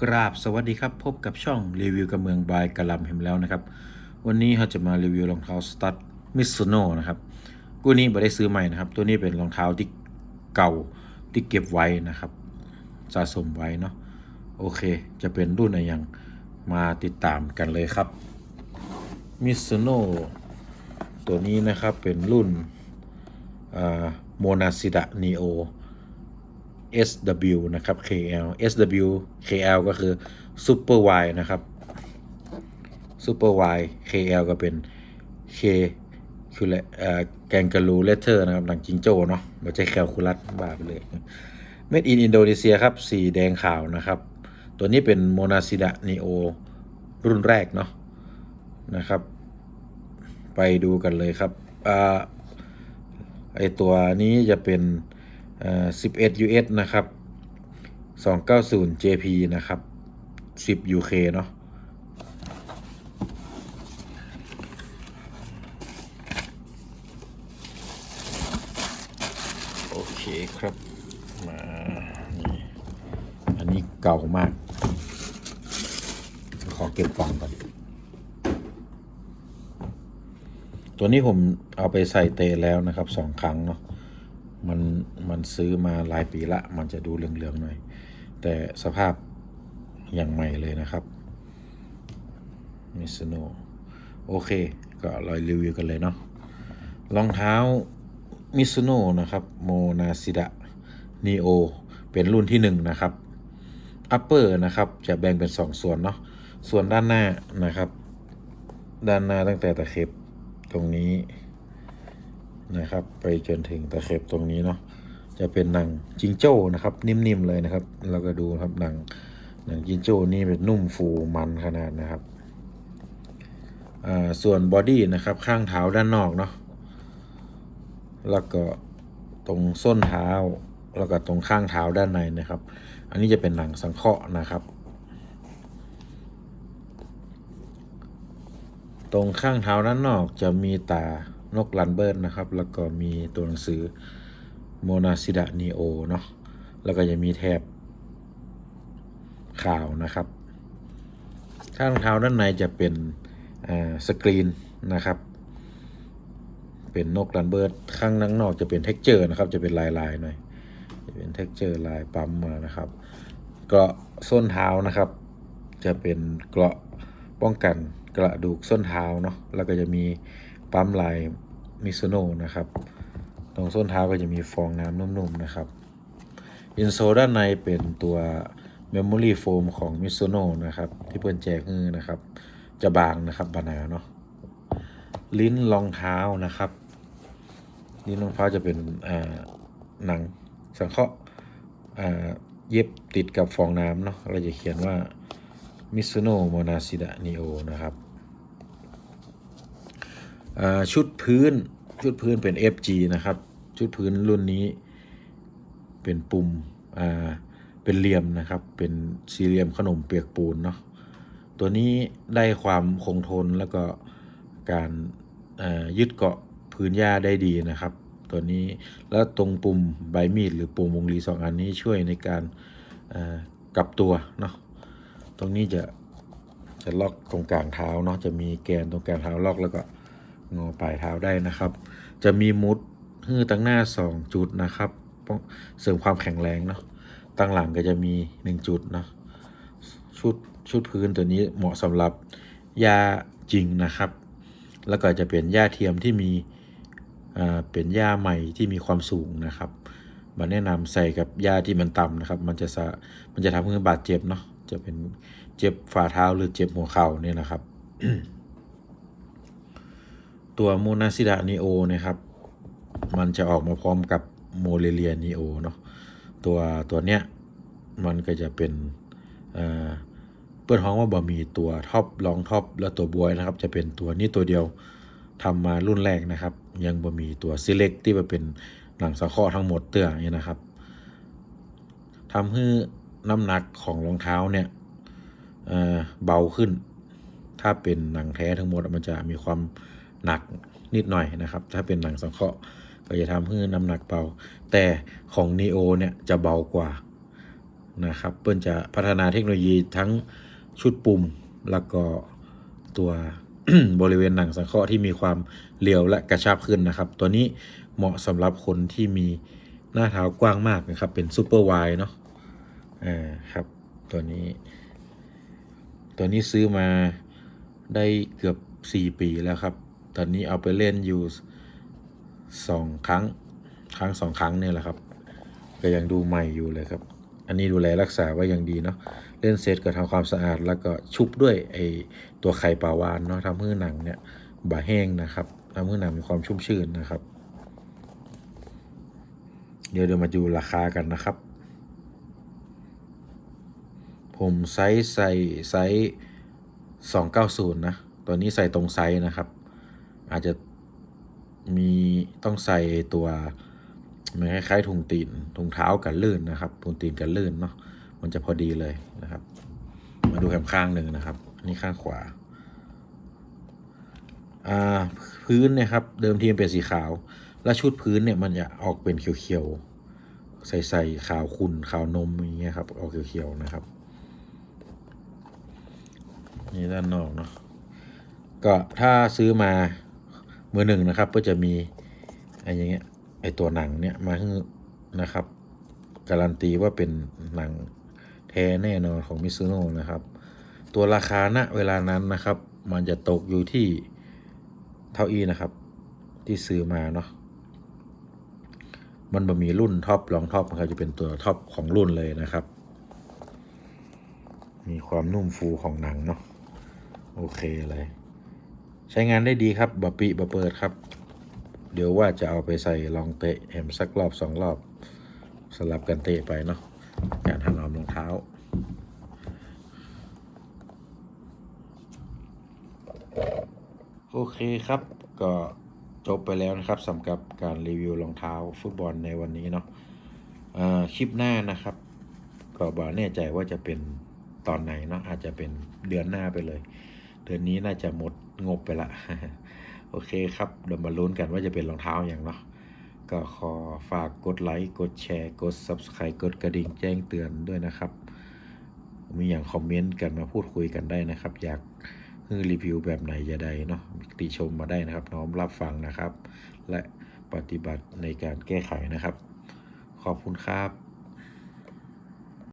กราบสวัสดีครับพบกับช่องรีวิวกับเมืองบายกะลำเห็นแล้วนะครับ วันนี้เราจะมารีวิวรองเท้าสตั๊ดมิสโนนะครับกู้นี้ไม่ได้ซื้อใหม่นะครับ ตัวนี้เป็นรองเท้าที่เก่าที่เก็บไว้นะครับ สะสมไว้เนาะโอเค จะเป็นรุ่นอะไรยังมาติดตามกันเลยครับมิสโนตัวนี้นะครับเป็นรุ่นโมนาซิดะนีโอ SW นะครับ KL SW KL ก็คือ Super Y นะครับ Super Y KL ก็เป็น K คือแกงกะลูเลเทอร์นะครับ หนังจิงโจ้เนาะไม่ใช่แคลคูลัสบ้าไปเลย Made in อินโดนีเซียครับ สีแดงขาวนะครับ ตัวนี้เป็นโมนาซิดะนีโอรุ่นแรกเนาะนะครับ ไปดูกันเลยครับอ่าไอตัวนี้จะเป็น 11 US นะครับ 290 JP นะครับ 10 UK เนาะโอเคครับมานี่อันนี้เก่ามาก ขอเก็บกล่องก่อน ตัวนี้ผมเอาไปใส่เตะแล้วนะครับสองครั้งเนาะ มันมันซื้อมาหลายปีละ มันจะดูเหลืองๆหน่อย แต่สภาพอย่างใหม่เลยนะครับมิสโนโอเค ก็ลอยรีวิวกันเลยเนาะรองเท้ามิสโนนะครับโมนาซิดะนีโอเป็นรุ่นที่ 1 นะครับอัปเปอร์นะครับ จะแบ่งเป็น 2ส่วนเนาะส่วนด้านหน้านะครับ ด้านหน้าตั้งแต่ตะเข็บตรงนี้ นะครับ ไปจนถึงตะเข็บตรงนี้เนาะจะเป็นหนังจิงโจ้นะครับ นิ่มๆเลยนะครับ เราก็ดูครับหนังหนังจิงโจ้นี่เป็นนุ่มฟูมันขนาดนะครับส่วนบอดี้นะครับข้างเท้าด้านนอกเนาะแล้วก็ตรงส้นเท้าแล้วก็ตรงข้างเท้าด้านในนะครับ อันนี้จะเป็นหนังสังเคราะห์นะครับ ตรงข้างเท้าด้านนอกจะมีตา นกลันเบิร์ดนะครับ แล้วก็มีตัวหนังสือโมนาซิดะนีโอเนาะแล้วก็จะมีแถบขาวนะครับ ข้างเท้าด้านในจะเป็นสกรีนนะครับ เป็นนกลันเบิร์ดข้างนังนอกจะเป็นเท็กเจอร์นะครับ จะเป็นลายลายๆหน่อย จะเป็นเท็กเจอร์ลายปั๊มมานะครับ เกราะส้นเท้านะครับ จะเป็นเกราะป้องกันกระดูกส้นเท้าเนาะ แล้วก็จะมี ปั๊มลายมิซูโน่นะครับ ตรงส้นเท้าก็จะมีฟองน้ำนุ่มๆนะครับ อินโซด้านในเป็นตัว Memory Foam ของมิซูโน่นะครับ ที่เพื่อนแจกมือนะครับ จะบางนะครับบานาเนาะ ลิ้นรองเท้านะครับ ลิ้นรองเท้าจะเป็นหนังสังเคราะห์เย็บติดกับฟองน้ำเนาะ เราจะเขียนว่ามิซูโน่โมนาซิดะนิโอนะครับ ชุดพื้นชุดพื้นเป็น FG นะครับ ชุดพื้นรุ่นนี้เป็นปุ่มเป็นเหลี่ยมนะครับ เป็นสี่เหลี่ยมขนมเปียกปูนเนาะตัวนี้ได้ความคงทนแล้วก็การยึดเกาะพื้นหญ้าได้ดีนะครับ ตัวนี้แล้วตรงปุ่มใบมีดหรือปุ่มวงรีสองอันนี้ช่วยในการกลับตัวเนาะตรงนี้จะจะล็อกตรงกลางเท้าเนาะจะมีแกนตรงกลางเท้าล็อกแล้วก็ งอปลายเท้าได้นะครับ จะมีมุดฮื้อตั้งหน้า 2 จุดนะครับเสริมความแข็งแรงเนาะตั้งหลังก็จะมี 1 จุดเนาะชุดชุดพื้นตัวนี้เหมาะสำหรับหญ้าจริงนะครับ แล้วก็จะเป็นหญ้าเทียมที่มีเป็นหญ้าใหม่ที่มีความสูงนะครับมาแนะนำใส่กับหญ้าที่มันต่ำนะครับ มันจะะมันจะทำให้บาดเจ็บเนาะจะเป็นเจ็บฝ่าเท้าหรือเจ็บหัวเข่าเนี่ยนะครับ ตัวโมนาซิดะนีโอนะครับ มันจะออกมาพร้อมกับโมเลเลียนีโอเนาะตัวตัวเนี้ยมันก็จะเป็นเปิดห้องว่าบะมีตัวท็อปรองท็อปแล้วตัวบวยนะครับ จะเป็นตัวนี้ตัวเดียวทำมารุ่นแรกนะครับ ยังบะมีตัวซิเล็กที่มาเป็นหนังสังเคทั้งหมดเตื้อเนี่ยนะครับทำให้น้ำหนักของรองเท้าเนี่ยเบาขึ้น ถ้าเป็นหนังแท้ทั้งหมดมันจะมีความ หนักนิดหน่อยนะครับ ถ้าเป็นหนังสังเคราะห์ก็จะทำให้น้ำหนักเบา แต่ของ Neo เนี่ยจะเบากว่านะครับเปิ้นจะพัฒนาเทคโนโลยีทั้งชุดปุ่มแล้วก็ตัวบริเวณหนังสังเคราะห์ที่มีความเรียวและกระชับขึ้นนะครับ ตัวนี้เหมาะสำหรับคนที่มีหน้าเท้ากว้างมากนะครับ เป็นซูเปอร์ไวเนาะอ่าครับตัวนี้ ตัวนี้ซื้อมาได้เกือบ 4 ปีแล้วครับ ตอนนี้เอาไปเล่นอยู่สองครั้ง ครั้งสองครั้งเนี่ยแหละครับ ก็ยังดูใหม่อยู่เลยครับ อันนี้ดูแลรักษาไว้อย่างดีเนาะ เล่นเสร็จก็ทำความสะอาดแล้วก็ชุบด้วยไอตัวไข่ปลาวานเนาะทำให้หนังเนี่ยบาแห้งนะครับทำให้หนังมีความชุ่มชื่นนะครับ เดี๋ยวเดี๋ยวมาดูราคากันนะครับ ผมไซส์ใส่ไซส์สองเก้าศูนย์นะ ตัวนี้ใส่ตรงไซส์นะครับ อาจจะมีต้องใส่ตัวมันคล้ายๆถุงตีนถุงเท้ากันลื่นนะครับถุงตีนกันลื่นเนาะมันจะพอดีเลยนะครับ มาดูแคมข้างหนึ่งนะครับอันนี้ข้างขวาอ่าพื้นเนี่ยครับเดิมทีมันเป็นสีขาว และชุดพื้นเนี่ยมันจะออกเป็นเขียวๆใส่ๆขาวขุ่นขาวนมอย่างเงี้ยครับออกเขียวๆนะครับนี่ด้านนอกเนาะก็ถ้าซื้อมา มือหนึ่งนะครับ ก็จะมีไอ้อย่างเงี้ยไอ้ตัวหนังเนี่ยมาให้นะครับ การันตีว่าเป็นหนังแท้แน่นอนของมิซูโน่นะครับ ตัวราคาณเวลานั้นนะครับ มันจะตกอยู่ที่เท่าอีนะครับ ที่ซื้อมาเนาะมันบ่มีรุ่นท็อปรองท็อปนะครับจะเป็นตัวท็อปของรุ่นเลยนะครับ มีความนุ่มฟูของหนังเนาะโอเคเลย ใช้งานได้ดีครับบะปิบะเปิดครับ เดี๋ยวว่าจะเอาไปใส่ลองเตะแฮมสักรอบสองรอบ สลับกันเตะไปเนาะการถนอมรองเท้าโอเคครับก็จบไปแล้วนะครับสำหรับการรีวิวรองเท้าฟุตบอลในวันนี้เนาะอ่าคลิปหน้านะครับ ก็บอกแน่ใจว่าจะเป็นตอนไหนเนาะอาจจะเป็นเดือนหน้าไปเลย เดือนนี้น่าจะหมดงบไปละ โอเคครับ เดี๋ยวมาลุ้นกันว่าจะเป็นรองเท้าอย่างเนาะก็ขอฝากกดไลค์ กดแชร์ กด Subscribe กดกระดิ่งแจ้งเตือนด้วยนะครับ มีอย่างคอมเมนต์กันมาพูดคุยกันได้นะครับ อยากให้รีวิวแบบไหนจะได้เนาะติชมมาได้นะครับ น้อมรับฟังนะครับ และปฏิบัติในการแก้ไขนะครับ ขอบคุณครับ